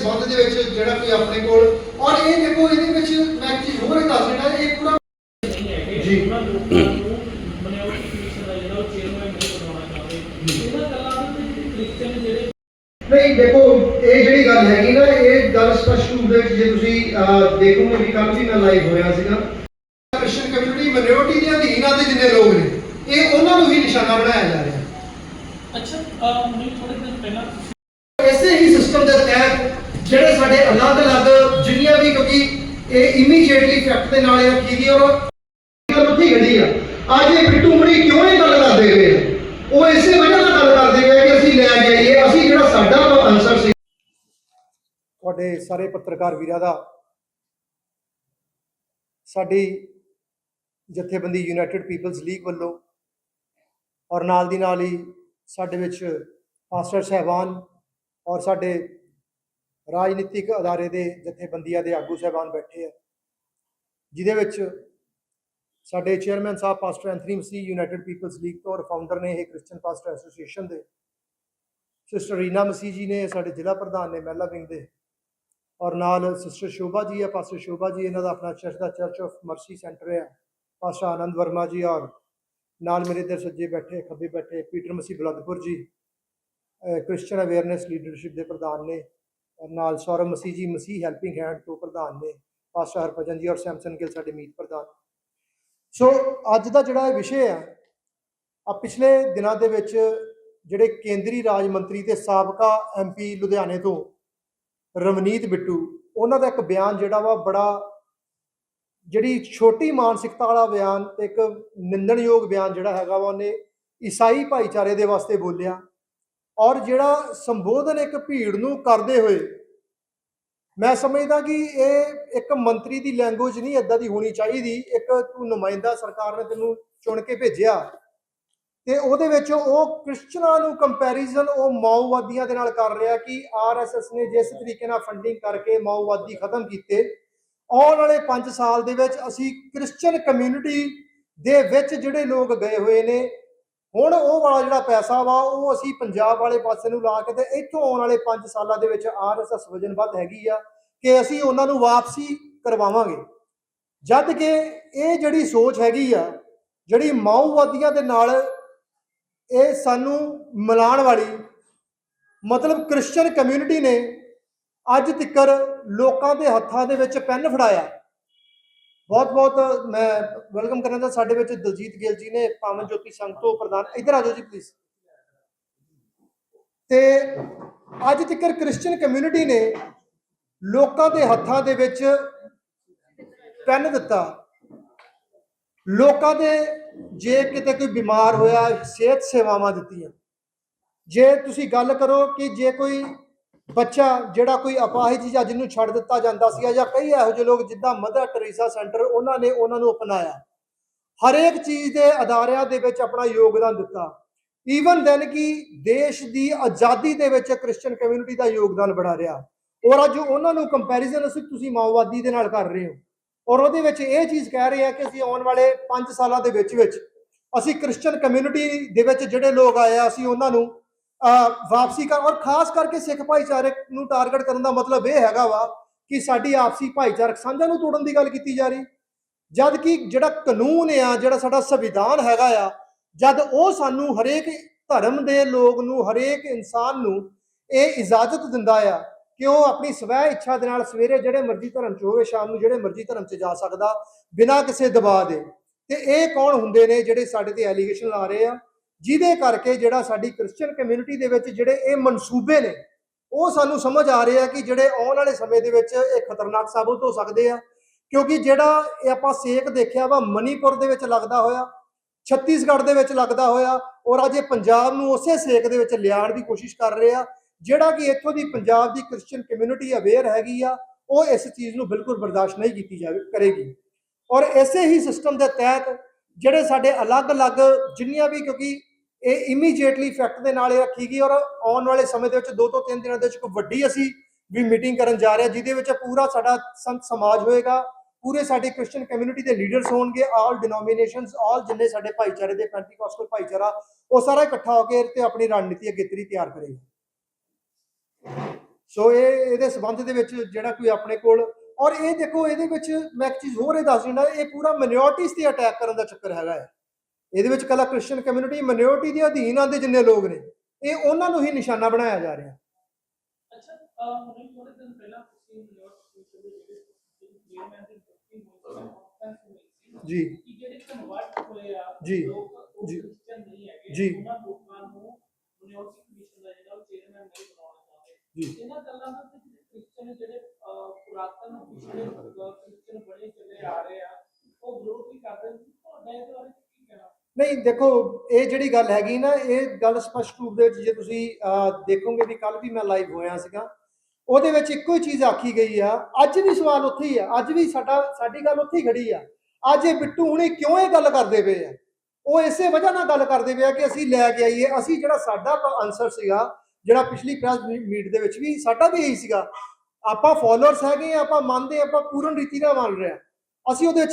ਸੰਬੰਧ ਦੇ ਵਿੱਚ ਜਿਹੜਾ ਕੋਈ ਆਪਣੇ ਕੋਲ ਔਰ ਇਹ ਦੇਖੋ ਇਹਦੇ ਵਿੱਚ ਮੈਂ ਇੱਕ ਚੀਜ਼ ਹੋਰ ਦੱਸ ਦੇਣਾ ਇਹ ਪੂਰਾ ਜੀ। ਉਹਨਾਂ ਲੋਕਾਂ ਨੂੰ ਬਣਾਉਟ ਕਮਿਸ਼ਨ ਦਾ ਜਿਹੜਾ ਉਹ ਚੇਅਰਮੈਨ ਨਹੀਂ ਬਣਾਉਣਾ ਚਾਹੁੰਦੇ। ਕ੍ਰਿਸਚੀਅਨ ਜਿਹੜੇ ਨਹੀਂ ਦੇਖੋ ਇਹ ਜਿਹੜੀ ਗੱਲ ਹੈਗੀ ਨਾ ਇਹ ਗੱਲ ਸਪਸ਼ਟ ਰੂਪ ਦੇ ਵਿੱਚ ਜੇ ਤੁਸੀਂ ਦੇਖੋਗੇ ਵੀ ਕੱਲ ਵੀ ਮੈਂ ਲਾਈਵ ਹੋਇਆ ਸੀਗਾ। ਕ੍ਰਿਸਚੀਅਨ ਕਮਿਊਨਿਟੀ ਮਿਨੋਰਟੀ ਦੇ ਅਧੀਨ ਆ ਦੇ ਜਿੰਨੇ ਲੋਕ ਨੇ ਇਹ ਉਹਨਾਂ ਨੂੰ ਹੀ ਨਿਸ਼ਾਨਾ ਬਣਾਇਆ ਜਾ ਰਿਹਾ। ਅੱਛਾ ਮੈਨੂੰ ਥੋੜੇ ਦਿਨ ਪਹਿਲਾਂ ਤੁਸੀਂ ਇਸੇ ਹੀ ਸਿਸਟਮ ਦੇ ਤਹਿਤ ਜਿਹੜੇ ਸਾਡੇ ਅਲੱਗ-ਅਲੱਗ ਜਿੰਨੀਆਂ ਵੀ ਕਿਉਂਕਿ ਇਹ ਇਮੀਡੀਏਟਲੀ ਇਫੈਕਟ ਦੇ ਨਾਲ ਇਹ ਰੱਖੀ ਗਈ ਔਰ ਗੱਲ ਉੱਥੇ ਗੱਡੀ ਆ। ਅੱਜ ਇਹ ਬਿੱਟੂ ਮੁੜੀ ਕਿਉਂ ਇਹ ਗੱਲ ਕਰਦੇ ਪਏ? ਉਹ ਇਸੇ ਵਜ੍ਹਾ ਨਾਲ ਗੱਲ ਕਰਦੇ ਪਏ ਕਿ ਅਸੀਂ ਲੈ ਜਾਈਏ ਅਸੀਂ ਜਿਹੜਾ ਸਾਡਾ ਆਨਸਰ ਸੀ। ਤੁਹਾਡੇ ਸਾਰੇ ਪੱਤਰਕਾਰ ਵੀਰਾਂ ਦਾ ਸਾਡੀ ਜਥੇਬੰਦੀ ਯੂਨਾਈਟਿਡ ਪੀਪਲਸ ਲੀਗ ਵੱਲੋਂ ਔਰ ਨਾਲ ਦੀ ਨਾਲ ਹੀ ਸਾਡੇ ਵਿੱਚ ਪਾਸਟਰ ਸਹਿਬਾਨ ਔਰ ਸਾਡੇ ਰਾਜਨੀਤਿਕ ਅਦਾਰੇ ਦੇ ਜਥੇਬੰਦੀਆਂ ਦੇ ਆਗੂ ਸਹਿਬਾਨ ਬੈਠੇ ਆ। ਜਿਹਦੇ ਵਿੱਚ ਸਾਡੇ ਚੇਅਰਮੈਨ ਸਾਹਿਬ pastor Anthony Masih United Peoples League ਤੋਂ ਔਰ ਫਾਊਂਡਰ ਨੇ ਇਹ ਕ੍ਰਿਸਚੀਅਨ ਪਾਸਟਰ ਐਸੋਸੀਏਸ਼ਨ ਦੇ। ਸਿਸਟਰ ਰੀਨਾ ਮਸੀਹ ਜੀ ਨੇ ਸਾਡੇ ਜ਼ਿਲ੍ਹਾ ਪ੍ਰਧਾਨ ਨੇ ਮਹਿਲਾ ਵਿੰਗ ਦੇ। ਔਰ ਨਾਲ ਸਿਸਟਰ ਸ਼ੋਭਾ ਜੀ ਹੈ ਪਾਸਟਰ ਸ਼ੋਭਾ ਜੀ, ਇਹਨਾਂ ਦਾ ਆਪਣਾ ਚਰਚ ਦਾ ਚਰਚ ਆਫ ਮਰਸੀ ਸੈਂਟਰ ਹੈ ਪਾਸਟਰ ਆਨੰਦ ਵਰਮਾ ਜੀ ਔਰ ਨਾਲ ਮੇਰੇ ਇਧਰ ਸੱਜੇ ਬੈਠੇ, ਖੱਬੇ ਬੈਠੇ ਪੀਟਰ ਮਸੀਹ ਬਲਦਪੁਰ ਜੀ। ਕ੍ਰਿਸਚੀਅਨ ਅਵੇਅਰਨੈਸ ਲੀਡਰਸ਼ਿਪ ਦੇ ਪ੍ਰਧਾਨ ਨੇ। ਨਾਲ ਸੌਰਵ ਮਸੀਹ ਜੀ, ਮਸੀਹ ਹੈਲਪਿੰਗ ਹੈਂਡ ਤੋਂ ਪ੍ਰਧਾਨ ਨੇ ਪਾਸਟਰ ਹਰਭਜਨ ਜੀ ਔਰ ਸੈਮਸਨ ਗਿੱਲ ਸਾਡੇ ਮੀਤ ਪ੍ਰਧਾਨ। ਸੋ ਅੱਜ ਦਾ ਜਿਹੜਾ ਇਹ ਵਿਸ਼ੇ ਆ ਆ ਪਿਛਲੇ ਦਿਨਾਂ ਦੇ ਵਿੱਚ ਜਿਹੜੇ ਕੇਂਦਰੀ ਰਾਜ ਮੰਤਰੀ ਤੇ ਸਾਬਕਾ ਐਮਪੀ ਲੁਧਿਆਣੇ ਤੋਂ ਰਵਨੀਤ ਬਿੱਟੂ, ਉਹਨਾਂ ਦਾ ਇੱਕ ਬਿਆਨ ਜਿਹੜਾ ਵਾ ਬੜਾ ਜਿਹੜੀ ਛੋਟੀ ਮਾਨਸਿਕਤਾ ਵਾਲਾ ਬਿਆਨ ਤੇ ਇੱਕ ਨਿੰਦਣਯੋਗ ਬਿਆਨ ਜਿਹੜਾ ਹੈਗਾ ਵਾ ਉਹਨੇ ਈਸਾਈ ਭਾਈਚਾਰੇ ਦੇ ਵਾਸਤੇ ਬੋਲਿਆ। ਔਰ ਜਿਹੜਾ ਸੰਬੋਧਨ ਇੱਕ ਭੀੜ ਨੂੰ ਕਰਦੇ ਹੋਏ, ਮੈਂ ਸਮਝਦਾ ਕਿ ਇਹ ਇੱਕ ਮੰਤਰੀ ਦੀ ਲੈਂਗੁਏਜ ਨਹੀਂ ਇਦਾਂ ਦੀ ਹੋਣੀ ਚਾਹੀਦੀ। ਇੱਕ ਤੂੰ ਨੁਮਾਇੰਦਾ ਸਰਕਾਰ ਨੇ ਤੈਨੂੰ ਚੁਣ ਕੇ ਭੇਜਿਆ ਤੇ ਉਹਦੇ ਵਿੱਚ ਉਹ ਕ੍ਰਿਸਚਨਾਂ ਨੂੰ ਕੰਪੈਰੀਜ਼ਨ ਉਹ ਮਾਓਵਾਦੀਆਂ ਦੇ ਨਾਲ ਕਰ ਰਿਹਾ ਕਿ ਆਰਐਸਐਸ ਨੇ ਜਿਸ ਤਰੀਕੇ ਨਾਲ ਫੰਡਿੰਗ ਕਰਕੇ ਮਾਓਵਾਦੀ ਖਤਮ ਕੀਤੇ। ਆਉਣ ਵਾਲੇ 5 ਸਾਲ ਦੇ ਵਿੱਚ ਅਸੀਂ ਕ੍ਰਿਸਚੀਅਨ ਕਮਿਊਨਿਟੀ ਦੇ ਵਿੱਚ ਜਿਹੜੇ ਲੋਕ ਗਏ ਹੋਏ ਨੇ ਹੁਣ ਉਹ ਵਾਲਾ ਜਿਹੜਾ ਪੈਸਾ ਵਾ, ਉਹ ਅਸੀਂ ਪੰਜਾਬ ਵਾਲੇ ਪਾਸੇ ਨੂੰ ਲਾ ਕੇ ਤੇ ਇੱਥੋਂ ਆਉਣ ਵਾਲੇ 5 ਸਾਲਾਂ ਦੇ ਵਿੱਚ ਆਰਐਸਐਸ ਵਜਨਬੱਧ ਹੈਗੀ ਆ ਕਿ ਅਸੀਂ ਉਹਨਾਂ ਨੂੰ ਵਾਪਸੀ ਕਰਵਾਵਾਂਗੇ। ਜਦ ਕਿ ਇਹ ਜਿਹੜੀ ਸੋਚ ਹੈਗੀ ਆ, ਜਿਹੜੀ ਮਾਓਵਾਦੀਆਂ ਦੇ ਨਾਲ ਇਹ ਸਾਨੂੰ ਮਿਲਾਣ ਵਾਲੀ ਮਤਲਬ ਕ੍ਰਿਸਚੀਅਨ ਕਮਿਊਨਿਟੀ ਨੇ ਅੱਜ ਤੱਕਰ ਲੋਕਾਂ ਦੇ ਹੱਥਾਂ ਦੇ ਵਿੱਚ ਪੈਨ ਫੜਾਇਆ। ਬਹੁਤ ਬਹੁਤ ਮੈਂ ਵੈਲਕਮ ਕਰਨਾ ਚਾਹੁੰਦਾ ਸਾਡੇ ਵਿੱਚ ਦਲਜੀਤ ਗਿੱਲ ਜੀ ਨੇ ਪਾਵਨ ਜੋਤੀ ਸੰਘ ਤੋਂ ਪ੍ਰਧਾਨ, ਇੱਧਰ ਆ ਜਾਓ ਜੀ ਪਲੀਜ਼ ਤੇ ਅੱਜ ਤੱਕਰ ਕ੍ਰਿਸਚੀਅਨ ਕਮਿਊਨਿਟੀ ਨੇ ਲੋਕਾਂ ਦੇ ਹੱਥਾਂ ਦੇ ਵਿੱਚ ਪੈਨ ਦਿੱਤਾ। ਲੋਕਾਂ ਦੇ ਜੇ ਕਿਤੇ ਕੋਈ ਬਿਮਾਰ ਹੋਇਆ, ਸਿਹਤ ਸੇਵਾਵਾਂ ਦਿੱਤੀਆਂ। ਜੇ ਤੁਸੀਂ ਗੱਲ ਕਰੋ ਕਿ ਜੇ ਕੋਈ ਬੱਚਾ ਜਿਹੜਾ ਕੋਈ ਅਪਾਹਿਜ ਜਾਂ ਜਿਹਨੂੰ ਛੱਡ ਦਿੱਤਾ ਜਾਂਦਾ ਸੀਗਾ ਜਾਂ ਕਈ ਇਹੋ ਜਿਹੇ ਲੋਕ ਜਿੱਦਾਂ ਮਦਰ ਟਰੀਸਾ ਸੈਂਟਰ ਉਹਨਾਂ ਨੇ ਉਹਨਾਂ ਨੂੰ ਅਪਣਾਇਆ। ਹਰੇਕ ਚੀਜ਼ ਦੇ ਅਦਾਰਿਆਂ ਦੇ ਵਿੱਚ ਆਪਣਾ ਯੋਗਦਾਨ ਦਿੱਤਾ। ਈਵਨ ਦੈਨ ਕਿ ਦੇਸ਼ ਦੀ ਆਜ਼ਾਦੀ ਦੇ ਵਿੱਚ ਕ੍ਰਿਸਚੀਅਨ ਕਮਿਊਨਿਟੀ ਦਾ ਯੋਗਦਾਨ ਬੜਾ ਰਿਹਾ। ਔਰ ਅੱਜ ਉਹਨਾਂ ਨੂੰ ਕੰਪੈਰੀਜ਼ਨ ਅਸੀਂ ਤੁਸੀਂ ਮਾਓਵਾਦੀ ਦੇ ਨਾਲ ਕਰ ਰਹੇ ਹੋ। ਔਰ ਉਹਦੇ ਵਿੱਚ ਇਹ ਚੀਜ਼ ਕਹਿ ਰਹੇ ਆ ਕਿ ਅਸੀਂ ਆਉਣ ਵਾਲੇ 5 ਸਾਲਾਂ ਦੇ ਵਿੱਚ ਵਿੱਚ ਅਸੀਂ ਕ੍ਰਿਸਚੀਅਨ ਕਮਿਊਨਿਟੀ ਦੇ ਵਿੱਚ ਜਿਹੜੇ ਲੋਕ ਆਏ ਆ, ਅਸੀਂ ਉਹਨਾਂ ਨੂੰ ਵਾਪਸੀ ਕਰ ਔਰ ਖਾਸ ਕਰਕੇ ਸਿੱਖ ਭਾਈਚਾਰੇ ਨੂੰ ਟਾਰਗੇਟ ਕਰਨ ਦਾ ਮਤਲਬ ਇਹ ਹੈਗਾ ਵਾ ਕਿ ਸਾਡੀ ਆਪਸੀ ਭਾਈਚਾਰਕ ਸਾਂਝਾਂ ਨੂੰ ਤੋੜਨ ਦੀ ਗੱਲ ਕੀਤੀ ਜਾ ਰਹੀ। ਜਦ ਕਿ ਜਿਹੜਾ ਕਾਨੂੰਨ ਆ, ਜਿਹੜਾ ਸਾਡਾ ਸੰਵਿਧਾਨ ਹੈਗਾ ਆ, ਜਦ ਉਹ ਸਾਨੂੰ ਹਰੇਕ ਧਰਮ ਦੇ ਲੋਕ ਨੂੰ, ਹਰੇਕ ਇਨਸਾਨ ਨੂੰ ਇਹ ਇਜਾਜ਼ਤ ਦਿੰਦਾ ਆ ਕਿ ਉਹ ਆਪਣੀ ਸਵੈ ਇੱਛਾ ਦੇ ਨਾਲ ਸਵੇਰੇ ਜਿਹੜੇ ਮਰਜ਼ੀ ਧਰਮ ਚ ਹੋਵੇ, ਸ਼ਾਮ ਨੂੰ ਜਿਹੜੇ ਮਰਜ਼ੀ ਧਰਮ ਚ ਜਾ ਸਕਦਾ, ਬਿਨਾਂ ਕਿਸੇ ਦਬਾਅ ਦੇ। ਤੇ ਇਹ ਕੌਣ ਹੁੰਦੇ ਨੇ ਜਿਹੜੇ ਸਾਡੇ ਤੇ ਐਲੀਗੇਸ਼ਨ ਲਾ ਰਹੇ ਆ? ਜਿਹਦੇ ਕਰਕੇ ਜਿਹੜਾ ਸਾਡੀ ਕ੍ਰਿਸਚੀਅਨ ਕਮਿਊਨਿਟੀ ਦੇ ਵਿੱਚ ਜਿਹੜੇ ਇਹ ਮਨਸੂਬੇ ਨੇ, ਉਹ ਸਾਨੂੰ ਸਮਝ ਆ ਰਹੇ ਆ ਕਿ ਜਿਹੜੇ ਆਉਣ ਵਾਲੇ ਸਮੇਂ ਦੇ ਵਿੱਚ ਇਹ ਖਤਰਨਾਕ ਸਾਬਤ ਹੋ ਸਕਦੇ ਆ। ਕਿਉਂਕਿ ਜਿਹੜਾ ਇਹ ਆਪਾਂ ਸੇਕ ਦੇਖਿਆ ਵਾ, ਮਨੀਪੁਰ ਦੇ ਵਿੱਚ ਲੱਗਦਾ ਹੋਇਆ, ਛੱਤੀਸਗੜ੍ਹ ਦੇ ਵਿੱਚ ਲੱਗਦਾ ਹੋਇਆ, ਔਰ ਅੱਜ ਇਹ ਪੰਜਾਬ ਨੂੰ ਉਸੇ ਸੇਕ ਦੇ ਵਿੱਚ ਲਿਆਉਣ ਦੀ ਕੋਸ਼ਿਸ਼ ਕਰ ਰਹੇ ਆ, ਜਿਹੜਾ ਕਿ ਇੱਥੋਂ ਦੀ ਪੰਜਾਬ ਦੀ ਕ੍ਰਿਸਚੀਅਨ ਕਮਿਊਨਿਟੀ ਅਵੇਅਰ ਹੈਗੀ ਆ, ਉਹ ਇਸ ਚੀਜ਼ ਨੂੰ ਬਿਲਕੁਲ ਬਰਦਾਸ਼ਤ ਨਹੀਂ ਕੀਤੀ ਜਾਵੇ, ਕਰੇਗੀ। ਔਰ ਇਸੇ ਹੀ ਸਿਸਟਮ ਦੇ ਤਹਿਤ ਜਿਹੜੇ ਸਾਡੇ ਅਲੱਗ-ਅਲੱਗ ਜਿੰਨੀਆਂ ਵੀ, ਕਿਉਂਕਿ ਇਹ ਇਮੀਡੀਏਟਲੀ ਇਫੈਕਟ ਦੇ ਨਾਲ ਇਹ ਰੱਖੀ ਗਈ ਔਰ ਆਉਣ ਵਾਲੇ ਸਮੇਂ ਦੇ ਵਿੱਚ ਦੋ ਤੋਂ ਤਿੰਨ ਦਿਨਾਂ ਦੇ ਵਿੱਚ ਇੱਕ ਵੱਡੀ ਅਸੀਂ ਵੀ ਮੀਟਿੰਗ ਕਰਨ ਜਾ ਰਹੇ ਹਾਂ, ਜਿਹਦੇ ਵਿੱਚ ਪੂਰਾ ਸਾਡਾ ਸੰਤ ਸਮਾਜ ਹੋਏਗਾ, ਪੂਰੇ ਸਾਡੇ ਕ੍ਰਿਸਚੀਅਨ ਕਮਿਊਨਿਟੀ ਦੇ ਲੀਡਰਸ ਹੋਣਗੇ ਆਲ ਡਿਨੋਮੀਨੇਸ਼ਨਸ ਆਲ ਜਿੰਨੇ ਸਾਡੇ ਭਾਈਚਾਰੇ ਦੇ ਪੈਂਟੀਕੋਸਟਲ ਭਾਈਚਾਰਾ, ਉਹ ਸਾਰਾ ਇਕੱਠਾ ਹੋ ਕੇ ਤੇ ਆਪਣੀ ਰਣਨੀਤੀ ਅਗੇਤਰੀ ਤਿਆਰ ਕਰੇਗਾ। ਸੋ ਇਹ, ਇਹਦੇ ਸਬੰਧ ਦੇ ਵਿੱਚ ਜਿਹੜਾ ਕੋਈ ਆਪਣੇ ਕੋਲ, ਔਰ ਇਹ ਦੇਖੋ, ਇਹਦੇ ਵਿੱਚ ਮੈਂ ਇੱਕ ਚੀਜ਼ ਹੋਰ ਇਹ ਦੱਸ ਦਿੰਦਾ, ਇਹ ਪੂਰਾ ਮਿਨੋਰਟੀਜ਼ ਤੇ ਅਟੈਕ ਕਰਨ ਦਾ ਚੱਕਰ ਹੈਗਾ ਹੈ। ਇਹਦੇ ਵਿੱਚ ਕੱਲਾ ਕ੍ਰਿਸਚੀਅਨ ਕਮਿਊਨਿਟੀ ਮਿਨੋਰਟੀ ਦੇ ਅਧੀਨ ਆਉਂਦੇ ਜਿੰਨੇ ਲੋਕ ਨੇ ਇਹ ਉਹਨਾਂ ਨੂੰ ਹੀ ਨਿਸ਼ਾਨਾ ਬਣਾਇਆ ਜਾ ਰਿਹਾ। ਅੱਛਾ ਹੁਣੇ ਥੋੜੇ ਦਿਨ ਪਹਿਲਾਂ ਤੁਸੀਂ ਜੀ। ਜਿਹੜੇ ਕਨਵਰਟ ਹੋਏ ਆ ਜੀ, ਜੀ, ਨਹੀਂ ਹੈਗੇ ਜੀ। ਉਹਨਾਂ ਲੋਕਾਂ ਨੂੰ ਨਿਊਯਾਰਕ ਕਮਿਸ਼ਨ ਦਾ ਜਿਹੜਾ ਚੇਅਰਮੈਨ ਨਹੀਂ ਬਣਾਉਣਾ ਚਾਹੁੰਦੇ। ਜੀ। ਇਹਨਾਂ ਗੱਲਾਂ ਦਾ ਕ੍ਰਿਸਚੀਅਨ ਜਿਹੜੇ ਪੁਰਾਤਨ ਪਿਛਲੇ ਕ੍ਰਿਸਚੀਅਨ ਬੜੇ ਚੱਲੇ ਆ ਰਹੇ ਆ ਉਹ ਵਿਰੋਧ ਵੀ ਕਰਦੇ ਨੇ। ਤੁਹਾਡਾ ਇਹਦੇ ਬਾਰੇ ਨਹੀਂ ਦੇਖੋ ਇਹ ਜਿਹੜੀ ਗੱਲ ਹੈਗੀ ਨਾ ਇਹ ਗੱਲ ਸਪਸ਼ਟ ਰੂਪ ਦੇ ਵਿੱਚ ਜੇ ਤੁਸੀਂ ਦੇਖੋਗੇ ਵੀ ਕੱਲ ਵੀ ਮੈਂ ਲਾਈਵ ਹੋਇਆ ਸੀਗਾ ਉਹਦੇ ਵਿੱਚ ਇੱਕੋ ਹੀ ਚੀਜ਼ ਆਖੀ ਗਈ ਆ ਅੱਜ ਵੀ ਸਵਾਲ ਉੱਥੇ ਹੀ ਆ ਅੱਜ ਵੀ ਸਾਡਾ ਸਾਡੀ ਗੱਲ ਉੱਥੇ ਹੀ ਖੜੀ ਆ ਅੱਜ ਇਹ ਬਿੱਟੂ ਹੁਣੇ ਕਿਉਂ ਇਹ ਗੱਲ ਕਰਦੇ ਪਏ ਆ? ਉਹ ਇਸੇ ਵਜ੍ਹਾ ਨਾਲ ਗੱਲ ਕਰਦੇ ਪਏ ਆ ਕਿ ਅਸੀਂ ਲੈ ਕੇ ਆਈਏ ਅਸੀਂ ਜਿਹੜਾ ਸਾਡਾ ਆਨਸਰ ਸੀਗਾ ਜਿਹੜਾ ਪਿਛਲੀ ਪ੍ਰੈਸ ਮੀਟ ਦੇ ਵਿੱਚ ਵੀ ਸਾਡਾ ਵੀ ਇਹੀ ਸੀਗਾ ਆਪਾਂ ਫਾਲੋਅਰਸ ਹੈਗੇ ਆ ਆਪਾਂ ਮੰਨਦੇ ਹਾਂ, ਆਪਾਂ ਪੂਰਨ ਰੀਤੀ ਨਾਲ ਮੰਨ ਰਹੇ ਆ ਅਸੀਂ ਉਹਦੇ ਵਿੱਚ